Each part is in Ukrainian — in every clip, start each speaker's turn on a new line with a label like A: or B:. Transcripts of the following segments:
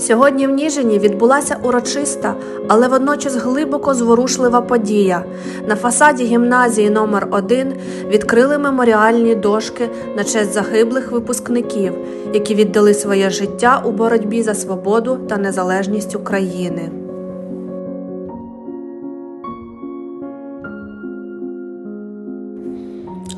A: Сьогодні в Ніжині відбулася урочиста, але водночас глибоко зворушлива подія. На фасаді гімназії номер 1 відкрили меморіальні дошки на честь загиблих випускників, які віддали своє життя у боротьбі за свободу та незалежність України.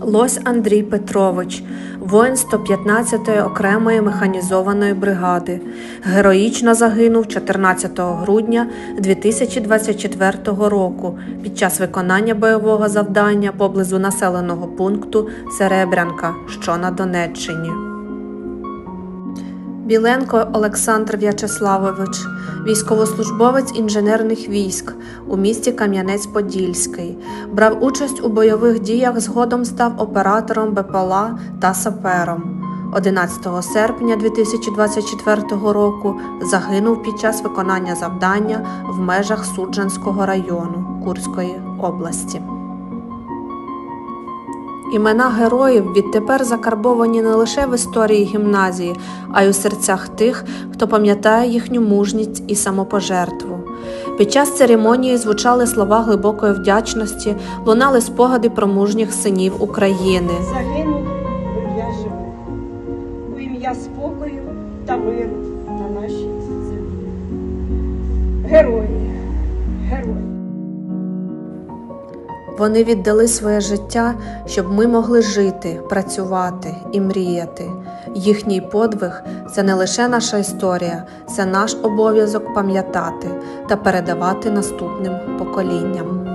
A: Лось Андрій Петрович, воїн 115-ї окремої механізованої бригади, героїчно загинув 14 грудня 2024 року під час виконання бойового завдання поблизу населеного пункту Серебрянка, що на Донеччині. Біленко Олександр В'ячеславович, військовослужбовець інженерних військ у місті Кам'янець-Подільський, брав участь у бойових діях, згодом став оператором БПЛА та сапером. 11 серпня 2024 року загинув під час виконання завдання в межах Суджанського району Курської області. Імена героїв відтепер закарбовані не лише в історії гімназії, а й у серцях тих, хто пам'ятає їхню мужність і самопожертву. Під час церемонії звучали слова глибокої вдячності, лунали спогади про мужніх синів України.
B: Загинув ім'я живих, у ім'я спокою та миру на нашій землі. Герої, герої.
A: Вони віддали своє життя, щоб ми могли жити, працювати і мріяти. Їхній подвиг це не лише наша історія, це наш обов'язок пам'ятати та передавати наступним поколінням.